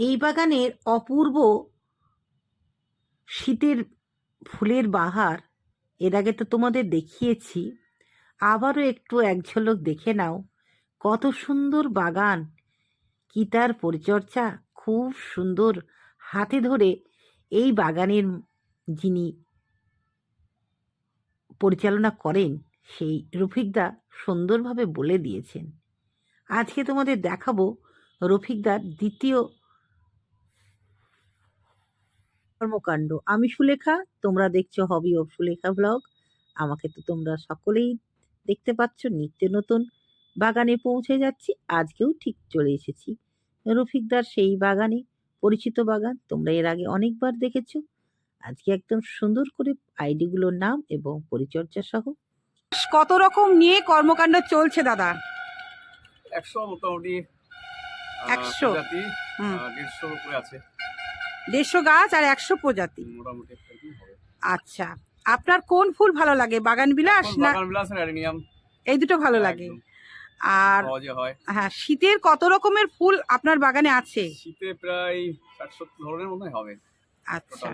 এই বাগানের অপূর্ব শীতের ফুলের বাহার, এর আগে তো তোমাদের দেখিয়েছি। আবারও একটু এক ঝলক দেখে নাও, কত সুন্দর বাগান। কি তার পরিচর্যা, খুব সুন্দর। হাতে ধরে এই বাগানের যিনি পরিচালনা করেন, সেই রফিকদা সুন্দরভাবে বলে দিয়েছেন। আজকে তোমাদের দেখাবো রফিকদার দ্বিতীয় কর্মকাণ্ড। আমি সুলেখা তোমরা দেখছ হবি অফ সুলেখা ব্লগ আমাকে তো তোমরা সকলেই দেখতে পাচ্ছ নিত্য নতুন বাগানে পৌঁছে যাচ্ছি আজকেও ঠিক চলে এসেছি। রফিকদার সেই বাগানে পরিচিত বাগান তোমরা এর আগে অনেকবার দেখেছ। আজকে একদম সুন্দর করে আইডিগুলোর নাম এবং পরিচর্যা সহ। কত রকম নিয়ে কর্মকাণ্ড চলছে দাদা? একশো মোটামুটি আহ, 100 হুম। উপরে আছে। দেড়শো গাছ আর একশো প্রজাতি। আচ্ছা আপনার কোন ফুল ভালো লাগে? বাগান বিলাস না এই দুটো ভালো লাগে। আর হয়। হ্যাঁ শীতের কত রকমের ফুল আপনার বাগানে আছে? শীতে প্রায় ষাট সত্তর ধরনের মতো হবে আচ্ছা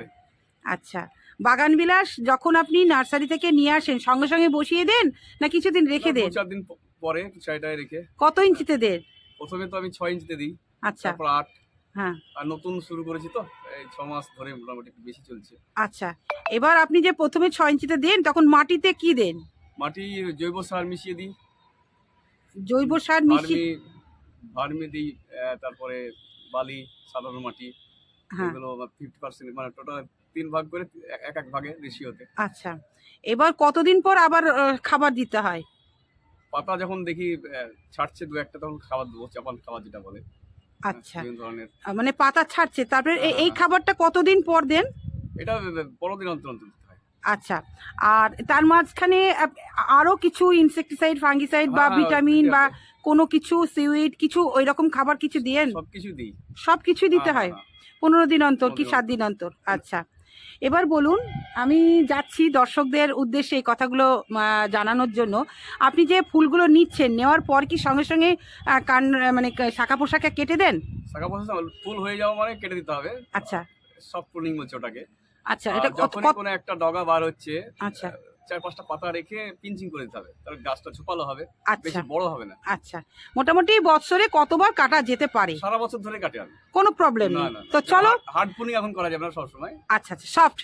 আচ্ছা। বাগান বিলাস যখন আপনি নার্সারি থেকে নিয়ে আসেন সঙ্গে সঙ্গে বসিয়ে দেন না কিছুদিন রেখে দেন? চার দিন পরে চারিটায় রেখে। কত ইঞ্চিতে দেন? প্রথমে তো আমি ছয় ইঞ্চিতে দিই আচ্ছা। তারপর আট। হ্যাঁ। আর নতুন শুরু করেছি তো এই ছ মাস ধরে মোটামুটি একটু বেশি চলছে। আচ্ছা এবার আপনি যে প্রথমে ছয় ইঞ্চিতে দেন তখন মাটিতে কি দেন? মাটি জৈব সার মিশিয়ে দিই। জৈব সার মিশিয়ে ভার্মি ভার্মি দিই আহ, তারপরে বালি সাধারণ মাটি হ্যাঁ। এগুলো ফিফটি পার্সেন্ট মানে টোটাল তিন ভাগ করে এক- এক এক ভাগে রেশিওতে আচ্ছা এবার কতদিন পর আবার আহ, খাবার দিতে হয়? পাতা যখন দেখি আহ, ছাড়ছে দু একটা তখন খাবার দেবো চাপান খাবার যেটা বলে। আচ্ছা। ধরনের। মানে পাতা ছাড়ছে। তারপরে এ- এই হ্যাঁ। খাবারটা কতদিন পর দেন? এটা পনেরো দিন অন্তর অন্তর দিতে হয়। আচ্ছা। আর তার মাঝখানে আপ- আরও কিছু ইনসেকটিসাইড ফাঙ্গিসাইড বা হ্যাঁ, ভিটামিন বা হবে। কোনো কিছু সিউইড কিছু ওই রকম খাবার কিছু দিয়েন সবকিছু দিই। সব কিছুই দিতে হ্যাঁ, হয়? হ্যাঁ, পনেরো দিন অন্তর কি পনেরো সাত দিন অন্তর। আচ্ছা। এবার বলুন আমি যাচ্ছি দর্শকদের উদ্দেশ্যে এই কথাগুলো জানানোর জন্য। আপনি যে ফুলগুলো নিচ্ছেন নেওয়ার পর কি সঙ্গে সঙ্গে কান মানে শাখা পোশাকে কেটে দেন? শাখা পোশাক ফুল হয়ে যাওয়া মানে কেটে দিতে হবে। আচ্ছা। সব প্রুনিং বলছে ওটাকে। আচ্ছা এটা কোনো একটা ডগা বার হচ্ছে আচ্ছা। চার পাঁচটা পাতা রেখে পিঞ্চিং করে দিতে হবে। তাহলে গাছটা ঝোপালো হবে আচ্ছা। বেশি বড় হবে না। আচ্ছা। মোটামুটি বৎসরে কতবার কাটা যেতে পারে? সারা বছর ধরে কাটে আমি। কোনো প্রবলেম না নেই। তো চলো। হার্ড পুনিং এখন করা যাবে না সবসময়। আচ্ছা আচ্ছা সফট।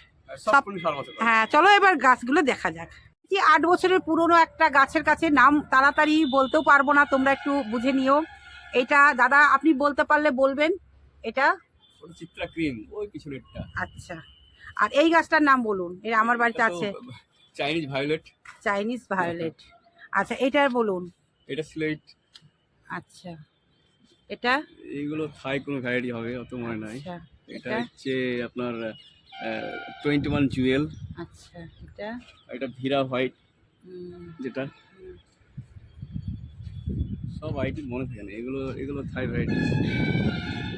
হ্যাঁ চলো এবার গাছগুলো দেখা যাক। যে আট বছরের পুরনো একটা গাছের কাছে নাম তাড়াতাড়ি বলতেও পারব না তোমরা একটু বুঝে নিও। এটা দাদা আপনি বলতে পারলে বলবেন এটা? চিত্রা ক্রিম ওই আচ্ছা। আর এই গাছটার নাম বলুন এটা আমার বাড়িতে আছে। চাইনিজ ভায়োলেট চাইনিজ ভায়োলেট আচ্ছা এটার বলুন। এটা স্লেট আচ্ছা। এটা? এইগুলো থাই কোনো ভ্যারাইটি হবে অত মনে নাই। আচ্ছা। এটা? হচ্ছে আপনার টোয়েন্টি ওয়ান জুয়েল আচ্ছা এটা? এটা ভীরা হোয়াইট যেটা? সব আইটি মনে থাকে না এগুলো এগুলো থাই ভ্যারাইটি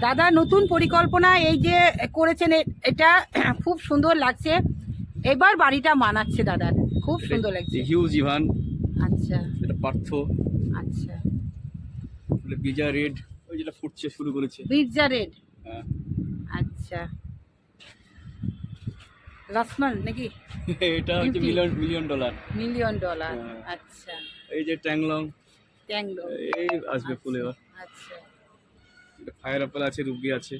দাদা নতুন পরিকল্পনা এই যে করেছেন এটা খুব সুন্দর লাগছে। এবার বাড়িটা মানাচ্ছে দাদার খুব সুন্দর লাগছে। হিউজ ইভান আচ্ছা। এটা পার্থ। আচ্ছা। বিজা রেড ওই যেটা ফুটছে শুরু করেছে। বিরজা রেড হ্যাঁ। আচ্ছা। লক্ষ্মণ নাকি? এটা হচ্ছে million million dollar. Million dollar হ্যাঁ। আচ্ছা। এই যে ট্যাংলং। ট্যাংলো। এই আসবে ফুল এবার আচ্ছা। ফায়ার অ্যাপেল আছে রুবি আছে।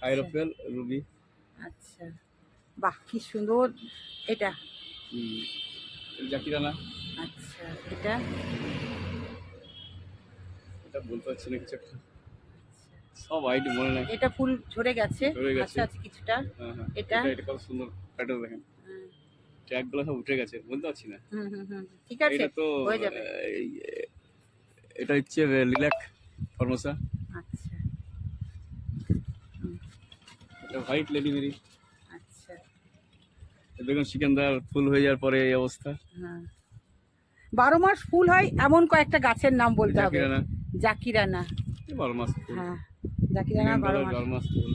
ফায়ার আচ্ছা। অ্যাপেল রুবি আচ্ছা। বাহ কি সুন্দর এটা। জাকিরানা আচ্ছা এটা? এটা বলতে পারছি না কিছু একটা। সব আইটি মনে নাই এটা ফুল ঝরে গেছে। আচ্ছা আচ্ছা কিছুটা। হ্যাঁ হ্যাঁ। এটা? এটা কত সুন্দর প্যাটার্ন দেখেন। হুম, ট্যাগগুলো সব উঠে গেছে বলতে পারছি না। হুম হুম হুম। ঠিক আছে এটা তো হয়ে যাবে। এটা হচ্ছে লিলাক ফর্মোসা আচ্ছা। এটা হোয়াইট লেডি মেরি আচ্ছা। দেখুন সিকান্দার ফুল হয়ে যাওয়ার পরে এই অবস্থা। হ্যাঁ। বারো মাস ফুল হয় এমন কয়েকটা গাছের নাম বলতে হবে। জাকিরানা বারো মাস হ্যাঁ। জাকিরানা বারো মাস ফুল।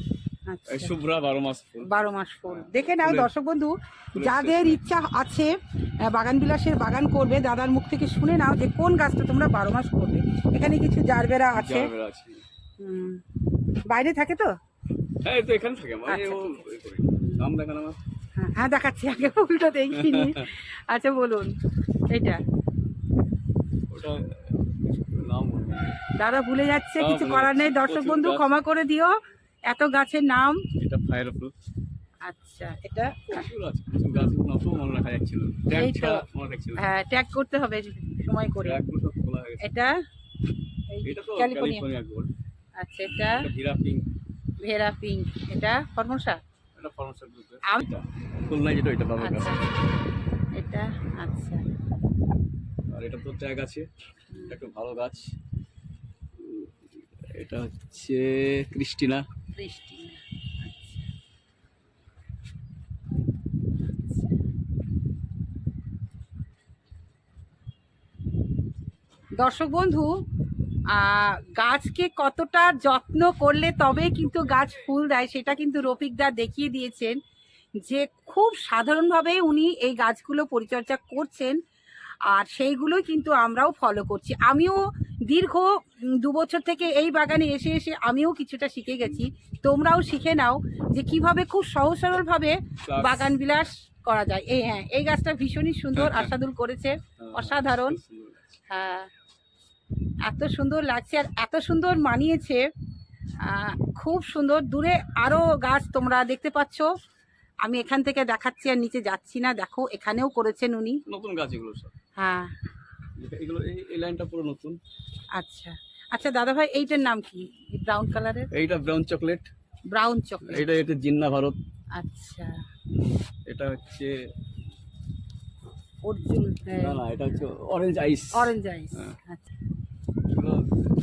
আচ্ছা। শুভ্রা বারো মাস ফুল। বারো মাস ফুল। দেখে নাও দর্শক বন্ধু যাদের ইচ্ছা আছে বাগান বিলাসের বাগান করবে দাদার মুখ থেকে শুনে নাও যে কোন গাছটা তোমরা বারো মাস করবে। এখানে কিছু জারবেরা আছে। আছে। বাইরে থাকে তো? হ্যাঁ তো এখানে থাকে মানে আচ্ছা। নাম দেখান আমার হ্যাঁ, হ্যাঁ দেখাচ্ছি আগে ফুলটা দেখিনি। আচ্ছা বলুন এটা ওটা। দাদা ভুলে যাচ্ছে কিছু করার নেই। দর্শক বন্ধু ক্ষমা করে দিও। এত গাছের নাম। এটা ফায়ার ফ্রুট আচ্ছা এটা হ্যাঁ ট্যাগ করতে হবে সময় করে। এটা ক্যালিফোর্নিয়া আচ্ছা পিঙ্ক ভেরা পিঙ্ক এটা ফর্মসা? এটা এটা খুলনায় যেটা এটা বাবার আচ্ছা এটা আচ্ছা। আর এটা তো ট্যাগ আছে। একটু ভালো গাছ। এটা হচ্ছে ক্রিস্টিনা। দর্শক বন্ধু গাছকে কতটা যত্ন করলে তবে কিন্তু গাছ ফুল দেয় সেটা কিন্তু রফিকদা দেখিয়ে দিয়েছেন যে খুব সাধারণভাবে উনি এই গাছগুলো পরিচর্যা করছেন। আর সেইগুলোই কিন্তু আমরাও ফলো করছি। আমিও দীর্ঘ দু বছর থেকে এই বাগানে এসে এসে আমিও কিছুটা শিখে গেছি। তোমরাও শিখে নাও যে কীভাবে খুব সহজ সরলভাবে বাগান বিলাস করা যায়। এই হ্যাঁ এই গাছটা ভীষণই সুন্দর আশাদুল করেছে। হ্যাঁ, অসাধারণ। হ্যাঁ এত সুন্দর লাগছে আর এত সুন্দর মানিয়েছে। খুব সুন্দর। দূরে আরও গাছ তোমরা দেখতে পাচ্ছ। আমি এখান থেকে দেখাচ্ছি আর নিচে যাচ্ছি না দেখো এখানেও করেছেন উনি। নতুন গাছ এগুলো সব। হ্যাঁ। এগুলো এই লাইনটা পুরো নতুন। আচ্ছা। আচ্ছা দাদা ভাই এইটার নাম কি? ব্রাউন কালারের এইটা ব্রাউন চকলেট ব্রাউন চকলেট এটা এটা জিন্না ভারত। আচ্ছা। এটা হচ্ছে অর্জুন না না এটা হচ্ছে অরেঞ্জ আইস অরেঞ্জ আইস হ্যাঁ। আচ্ছা।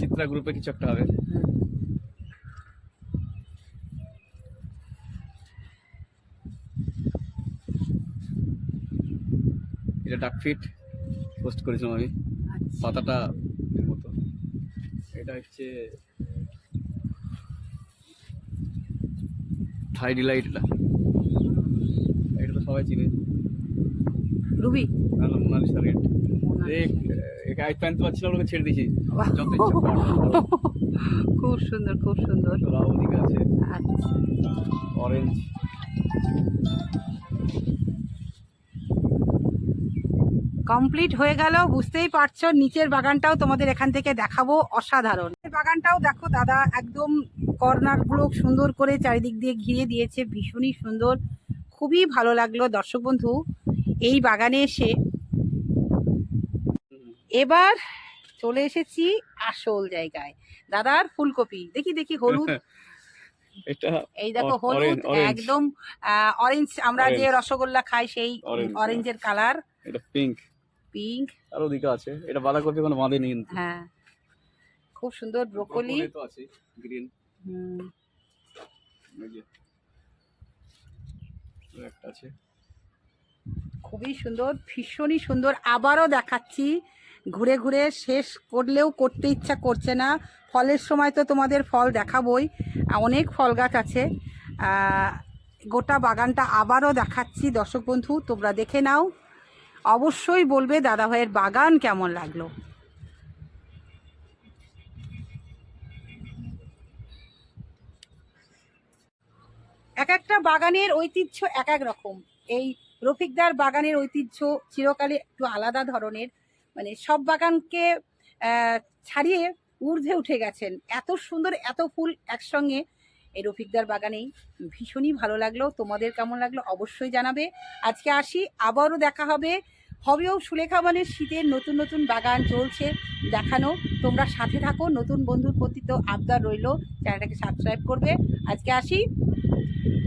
চিত্রা গ্রুপে কিছু একটা হবে। হুম। ডাক ফিট পোস্ট করেছিলাম আমি। আচ্ছা। পাতাটা মতো। এটা হচ্ছে থাই ডিলাইট এটা। এটা তো সবাই চিনে। রুবি? না না মোনালিসা রেড একে আইস প্যান্ট পাচ্ছিলাম ওকে ছেড়ে দিয়েছি। খুব সুন্দর খুব সুন্দর। ওদিকে আছে। আচ্ছা। অরেঞ্জ কমপ্লিট হয়ে গেল বুঝতেই পারছ নিচের বাগানটাও তোমাদের এখান থেকে দেখাবো অসাধারণ। বাগানটাও দেখো দাদা একদম কর্নারগুলো সুন্দর করে চারিদিক দিয়ে ঘিরে দিয়েছে ভীষণই সুন্দর। খুবই ভালো লাগল দর্শক বন্ধু এই বাগানে এসে। এবার চলে এসেছি আসল জায়গায় দাদার ফুলকপি দেখি দেখি হলুদ। এই দেখো হলুদ। একদম অরেঞ্জ আমরা যে রসগোল্লা খাই সেই অরেঞ্জের কালার এটা পিঙ্ক পিঙ্ক। আর ওদিকে আছে। এটা বাঁধাকপি কোনো বাঁধেনি কিন্তু। হ্যাঁ। খুব সুন্দর ব্রোকলি। তো আছে গ্রিন। হুম, একটা আছে। খুবই সুন্দর ভীষণই সুন্দর। আবারও দেখাচ্ছি। ঘুরে ঘুরে শেষ করলেও করতে ইচ্ছা করছে না। ফলের সময় তো তোমাদের ফল দেখাবই। অনেক ফল গাছ আছে। গোটা বাগানটা আবারও দেখাচ্ছি। দর্শক বন্ধু তোমরা দেখে নাও। অবশ্যই বলবে, দাদাভাইয়ের বাগান কেমন লাগল? এক একটা বাগানের ঐতিহ্য এক এক রকম। এই রফিকদার বাগানের ঐতিহ্য চিরকালে একটু আলাদা ধরনের। মানে সব বাগানকে ছাড়িয়ে ঊর্ধ্বে উঠে গেছেন। এত সুন্দর, এত ফুল একসঙ্গে এই রফিকদার বাগানেই ভীষণই ভালো লাগল। তোমাদের কেমন লাগল অবশ্যই জানাবে। আজকে আসি, আবারও দেখা হবে। হবেও সুলেখা মানে শীতের নতুন নতুন বাগান চলছে দেখানো। তোমরা সাথে থাকো, নতুন বন্ধুর প্রতি তো আবদার রইল। চ্যানেলটাকে সাবস্ক্রাইব করবে। আজকে আসি